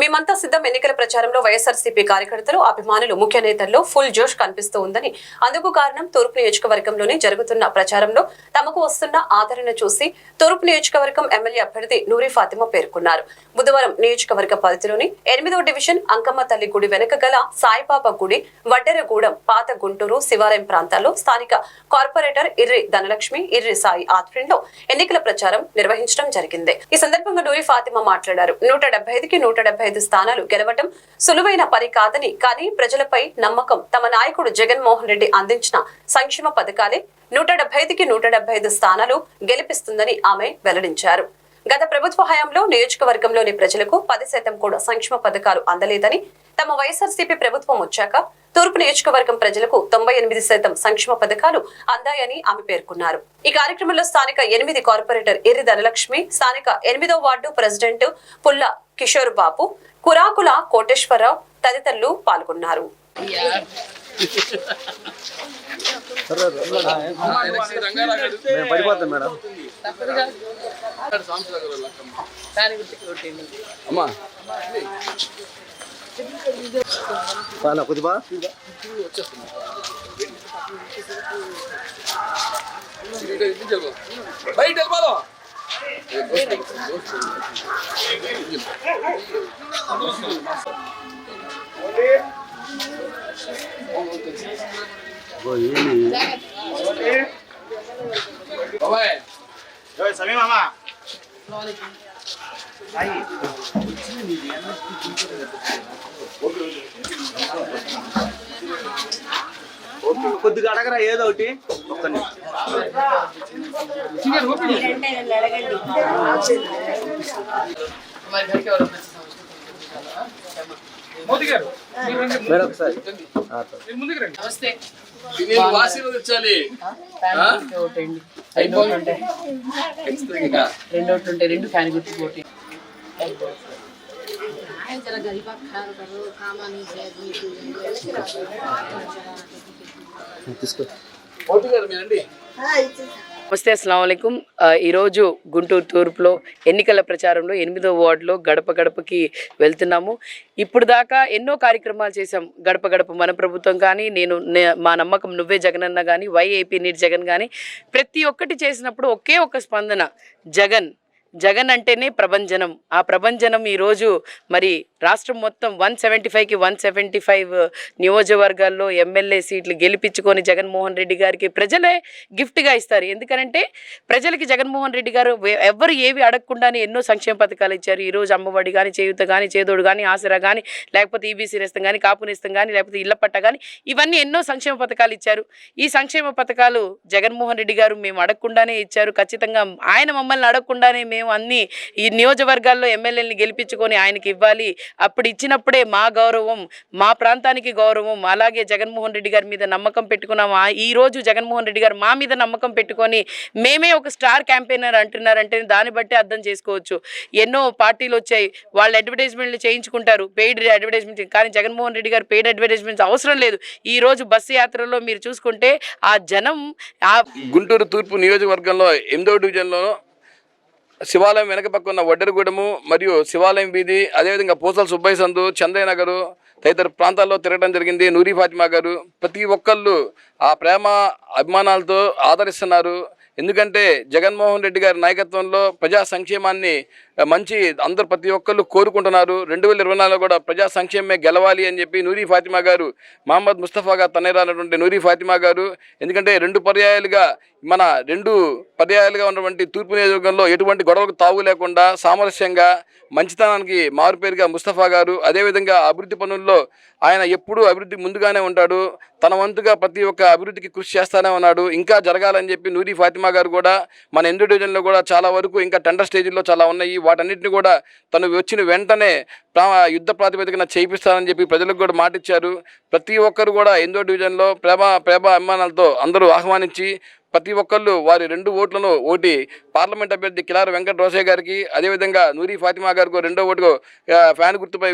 మేమంతా సిద్ధం ఎన్నికల ప్రచారంలో వైఎస్ఆర్సీపీ కార్యకర్తలు అభిమానులు ముఖ్య నేతల్లో ఫుల్ జోష్ కనిపిస్తూ ఉందని. అందుకు కారణం తూర్పు నియోజకవర్గంలోనే జరుగుతున్న ప్రచారంలో తమకు వస్తున్న ఆదరణ చూసి తూర్పు నియోజకవర్గం ఎమ్మెల్యే అభ్యర్థి నూరి ఫాతిమా పేర్కొన్నారు. బుధవారం నియోజకవర్గ పరిధిలోని ఎనిమిదో డివిజన్ అంకమ్మ తల్లి గుడి వెనుక గల సాయిబాబా గుడి వడ్డెరగూడెం పాత గుంటూరు శివాలయం ప్రాంతాల్లో స్థానిక కార్పొరేటర్ ఇర్రి ధనలక్ష్మి ఇర్రి సాయి ఆధ్వర్యంలో ఎన్నికల ప్రచారం నిర్వహించడం జరిగింది. ఈ సందర్భంగా నూరి ఫాతిమా మాట్లాడారు. నూట డెబ్బై ఐదుకి నూట డెబ్బై ఐదు స్థానాలు గెలవటం సులువైన పని కాదని కానీ ప్రజలపై నమ్మకం తమ నాయకుడు జగన్మోహన్ రెడ్డి అందించిన సంక్షేమ పథకాలే నూట డెబ్బై ఐదుకి నూట డెబ్బై ఐదు స్థానాలు గెలిపిస్తుందని ఆమె వెల్లడించారు. గత ప్రభుత్వ హయాంలో నియోజకవర్గంలోని ప్రజలకు పది శాతం కూడా సంక్షేమ పథకాలు అందలేదని తమ వైఎస్ఆర్సీపీ ప్రభుత్వం వచ్చాక తూర్పు నియోజకవర్గం ప్రజలకు తొంభై ఎనిమిది శాతం సంక్షేమ పథకాలు అందాయని ఆమె పేర్కొన్నారు. ఈ కార్యక్రమంలో స్థానిక ఎనిమిది కార్పొరేటర్ ఎర్రి ధనలక్ష్మి స్థానిక ఎనిమిదో వార్డు ప్రెసిడెంట్ పుల్ల కిషోర్ బాబు కురాకుల కోటేశ్వరరావు తదితరులు పాల్గొన్నారు. మేము పడిపోతాం మేడం. అమ్మా. చాలా కొద్దిగా బయట వెళ్ళిపోదాం బాబాయ్ సమీ మామ కొద్దిగా అడగరా ఏదో ఒకటి? ఒక్క. నమస్తే. ఆశీర్వదించాలి రెండు ఖచ్చితంగా రెండు ఫ్యాన్ గుర్తు ఒకటి जरा गरीबा खार करो कामा नहीं है दूर తీసుకో మోటి గారు మీరండి నమస్తే అస్సలం ఈరోజు గుంటూరు తూర్పులో ఎన్నికల ప్రచారంలో ఎనిమిదో వార్డులో గడప గడపకి వెళ్తున్నాము ఇప్పుడు దాకా ఎన్నో కార్యక్రమాలు చేశాం గడప గడప మన ప్రభుత్వం కానీ నేను నే- మా నమ్మకం నువ్వే జగనన్న కానీ వైఏపీ నీట్ జగన్ కానీ ప్రతి ఒక్కటి చేసినప్పుడు ఒకే ఒక స్పందన జగన్ జగన్ అంటేనే ప్రభంజనం. ఆ ప్రభంజనం ఈరోజు మరి రాష్ట్రం మొత్తం వన్ సెవెంటీ ఫైవ్కి వన్ సెవెంటీ ఫైవ్ నియోజకవర్గాల్లో ఎమ్మెల్యే సీట్లు గెలిపించుకొని జగన్మోహన్ రెడ్డి గారికి ప్రజలే గిఫ్ట్గా ఇస్తారు. ఎందుకనంటే ప్రజలకి జగన్మోహన్ రెడ్డి గారు ఎవరు ఎవ్వరు ఏవి అడగకుండానే ఎన్నో సంక్షేమ పథకాలు ఇచ్చారు. ఈరోజు అమ్మఒడి కానీ చేయుత కానీ చేదోడు కానీ ఆసరా కానీ లేకపోతే ఈబీసీ నేస్తం కానీ కాపు నేస్తం కానీ లేకపోతే ఇళ్ళ పట్ట కానీ ఇవన్నీ ఎన్నో సంక్షేమ పథకాలు ఇచ్చారు. ఈ సంక్షేమ పథకాలు జగన్మోహన్ రెడ్డి గారు మేము అడగకుండానే ఇచ్చారు. ఖచ్చితంగా ఆయన మమ్మల్ని అడగకుండానే మేము అన్ని ఈ నియోజకవర్గాల్లో ఎమ్మెల్యేని గెలిపించుకొని ఆయనకి ఇవ్వాలి. అప్పుడు ఇచ్చినప్పుడే మా గౌరవం మా ప్రాంతానికి గౌరవం అలాగే జగన్మోహన్ రెడ్డి గారి మీద నమ్మకం పెట్టుకున్నాము. ఆ- ఈ రోజు జగన్మోహన్ రెడ్డి గారు మా మీద నమ్మకం పెట్టుకొని మేమే ఒక స్టార్ క్యాంపెయినర్ అంటున్నారంటే దాన్ని బట్టి అర్థం చేసుకోవచ్చు. ఎన్నో పార్టీలు వచ్చాయి. వాళ్ళు అడ్వర్టైజ్మెంట్లు చేయించుకుంటారు. పెయిడ్ అడ్వర్టైజ్మెంట్ కానీ జగన్మోహన్ రెడ్డి గారు పెయిడ్ అడ్వర్టైజ్మెంట్స్ అవసరం లేదు. ఈ రోజు బస్సు యాత్రలో మీరు చూసుకుంటే ఆ జనం ఆ గుంటూరు తూర్పు నియోజకవర్గంలో ఎనిమిదో డివిజన్లో శివాలయం వెనక పక్క ఉన్న వడ్డెరగూడెము మరియు శివాలయం వీధి అదేవిధంగా పూసల సుబ్బయ్య సందు చందయ్య నగరు తదితర ప్రాంతాల్లో తిరగడం జరిగింది. నూరి ఫాతిమా గారు ప్రతి ఒక్కళ్ళు ఆ ప్రేమ అభిమానాలతో ఆదరిస్తున్నారు. ఎందుకంటే జగన్మోహన్ రెడ్డి గారి నాయకత్వంలో ప్రజా సంక్షేమాన్ని మంచి అందరు ప్రతి ఒక్కళ్ళు కోరుకుంటున్నారు. రెండు వేల ఇరవై నాలుగులో కూడా ప్రజా సంక్షేమమే గెలవాలి అని చెప్పి నూరి ఫాతిమా గారు మహమ్మద్ ముస్తఫాగా తనేరానటువంటి నూరి ఫాతిమా గారు ఎందుకంటే రెండు పర్యాయాలుగా మన రెండు పర్యాయాలుగా ఉన్నటువంటి తూర్పు నియోజకవర్గంలో ఎటువంటి గొడవలకు తావు లేకుండా సామరస్యంగా మంచితనానికి మారుపేరుగా ముస్తఫా గారు అదేవిధంగా అభివృద్ధి పనుల్లో ఆయన ఎప్పుడూ అభివృద్ధి ముందుగానే ఉంటాడు. తన వంతుగా ప్రతి ఒక్క అభివృద్ధికి కృషి చేస్తానే ఉన్నాడు. ఇంకా జరగాలని చెప్పి నూరి ఫాతిమా గారు కూడా మన ఎందు డివిజన్లో కూడా చాలా వరకు ఇంకా టెండర్ స్టేజ్లో చాలా ఉన్నాయి. వాటన్నిటిని కూడా తను వచ్చిన వెంటనే యుద్ధ ప్రాతిపదికన చేయిస్తానని చెప్పి ప్రజలకు కూడా మాటిచ్చారు. ప్రతి ఒక్కరు కూడా ఎందో డివిజన్లో ప్రేమ ప్రేమ అభిమానాలతో అందరూ ఆహ్వానించి ప్రతి ఒక్కళ్ళు వారి రెండు ఓట్లను ఓటి పార్లమెంట్ అభ్యర్థి కిలార వెంకట రోసయ్య గారికి అదేవిధంగా నూరి ఫాతిమా గారికి రెండో ఓటుకు ఫ్యాన్ గుర్తుపై